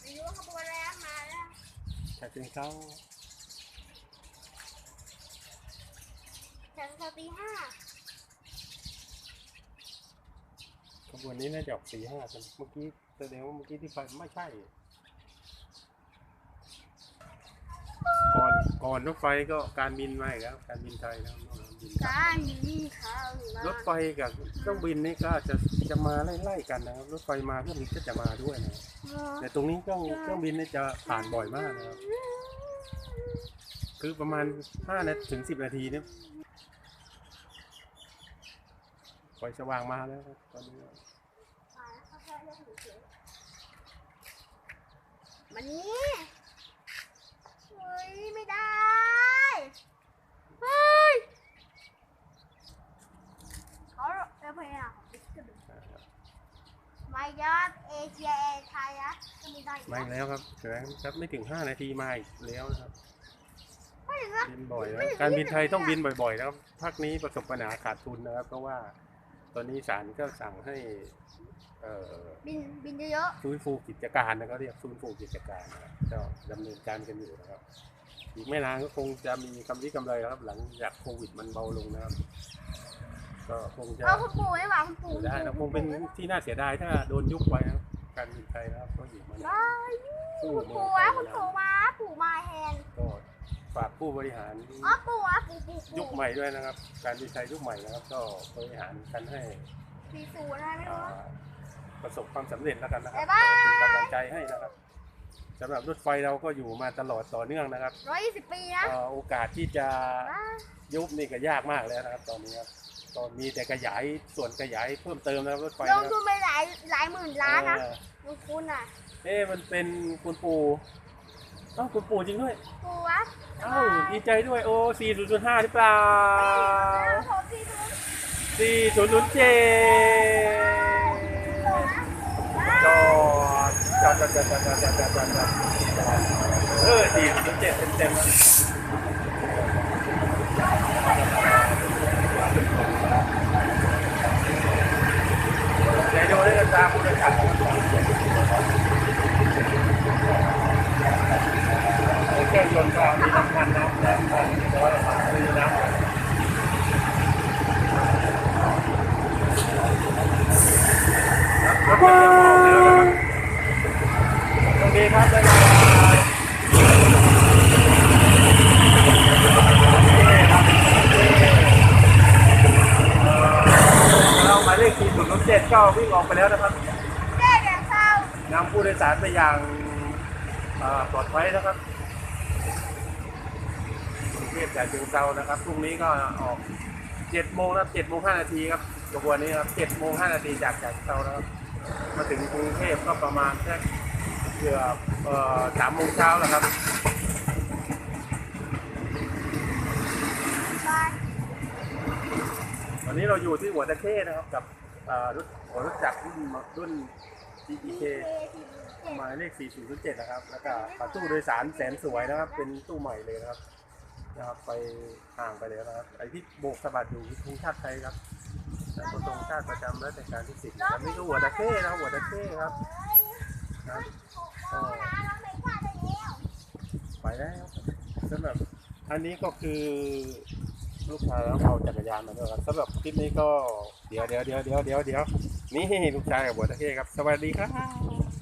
ไม่รู้ว่าขบวนแล้วมาแล้วชาเชิงเซาถึงตีห้าขบวนนี้น่าจะออกสี่ห้ากันเมื่อกี้แสดงว่าเมื่อกี้ที่ไปไม่ใช่ ก่อนก่อนรถไฟก็การบินมาอีกแล้ว การบินไทยแล้ว บินกลับการยิงเขารถไฟกับเครื่องบินนี่ก็จะจะมาไล่ๆกันนะครับรถไฟมาเครื่องบินก็จะมาด้วยนะครับแต่ตรงนี้เครื่องเครื่องบินนี่จะผ่านบ่อยมากนะครับ คือประมาณห้านาทีถึงสิบนาทีเนี่ยไฟสว่างมาแล้วครับตอนนี้มันนี่เฮ้ยไม่ได้ เฮ้ยเขาเออพยายาม ไม่ยอดเอเชียไทยอะก็ไม่ได้มาอีกแล้วครับเห็นไหมครับไม่ถึงห้านาทีมาอีกแล้วนะครับ ไม่ถึงนะบินบ่อยนะการบินไทยต้องบินบ่อยๆนะครับภาคนี้ประสบปัญหาขาดทุนนะครับ เพราะว่าตอนนี้ศาลก็สั่งให้ เอ่อบินบินเยอะฟื้นฟูกิจการนะก็เรียกฟื้นฟูกิจการนะครับก็ดำเนินการกันอยู่นะครับ อีกไม่นานก็คงจะมีกำไรกำไรครับ หลังจากโควิดมันเบาลงนะครับ ก็คงๆจะ เอาคุณปู่ไม่หวังคุณปู่อยู่ ได้นะคงเป็นที่น่าเสียดายถ้าโดนยุบไปนะครับการบินไทยนะครับก็อยู่มานานได้คุณปู่วะคุณปู่มาปู่มาแทนก็ฝากผู้บริหารอ๋อปู่วะปู่ปู่ปู่ยุคใหม่ด้วยนะครับ การบินไทยยุคใหม่นะครับ ก็บริหารกันให้สี่ศูนย์อะไรไม่อ่ารู้ประสบความสำเร็จแล้วกันนะครับบ๊ายบาย เป็นกำลังใจให้นะครับสำหรับรถไฟเราก็อยู่มาตลอดต่อเนื่องนะครับร้อยยี่สิบปีนะเอ่อโอกาสที่จะว้ายุบนี่ก็ยากมากแล้วนะครับ ตอนนี้ครับ ตอนมีแต่ขยายส่วนขยายเพิ่มเติมนะครับรถไฟลนะงคทุรับนไปหลายหลายหมื่นล้านนะเออลงทุนอะเอ๊ะมันเป็นคุณปู่เอ้าคุณปู่จริงด้วยปู่วะเอ้าดีใจด้วยโอ้สี่ศูนย์ศูนย์ห้าหรือเปล่าผมสี่ศูนย์สี่ศูนย์ศูนย์เจ็ดจอดจอดจอดจอดจอดจอดจอดจอดจอดจอดเออสี่ศูนย์เจ็ดเต็มเต็มๆ ตามุริทเครื่องยนต์ก็มีน้ำมันน้ำแรงของร้อยสามสิบน้ำดีครับ ก็วิ่งออกไปแล้วนะครับเจ๊เดี๋ยวเข้านำผู้โดยสารไปอย่างเอ่อปลอดภัยนะครับกรุงเทพจากจึงเซานะครับพรุ่งนี้ก็ออก7โมงนะครับ7โมง5นาทีครับขบวนนี้ครับ7โมง5นาทีจากจากเซานะครับ มาถึงกรุงเทพก็ประมาณแค่เกือบเอ่อสามโมงเช้าแล้วครับบายวันนี้เราอยู่ที่หัวตะเข้นะครับกับ เอ่อรถหัวรถจักรรุ่นรุ่น GTK หมายเลข 4007 นะครับ แล้วก็ตู้โดยสารแสนสวยนะครับ เป็นตู้ใหม่เลยนะครับ นะครับ ไปห่างไปเลยนะครับ ไอที่โบกสะบัดอยู่คือธงชาติไทยครับแล้วก็ธงชาติประจำรัชกาลที่สิบนะครับนี่คือหัวตะเข้นะครับหัวตะเข้ครับนะครับก็ไปแล้วสำหรับอันนี้ก็คือ ลูกชายแล้วเอาจักรยานมาด้วยครับสำหรับคลิปนี้ก็เดี๋ยวเดี๋ยวเดี๋ยวเดี๋ยวเดี๋ยวเดี๋ยวนี่ลูกชายกับบัวตะเข้ครับ สวัสดีครับ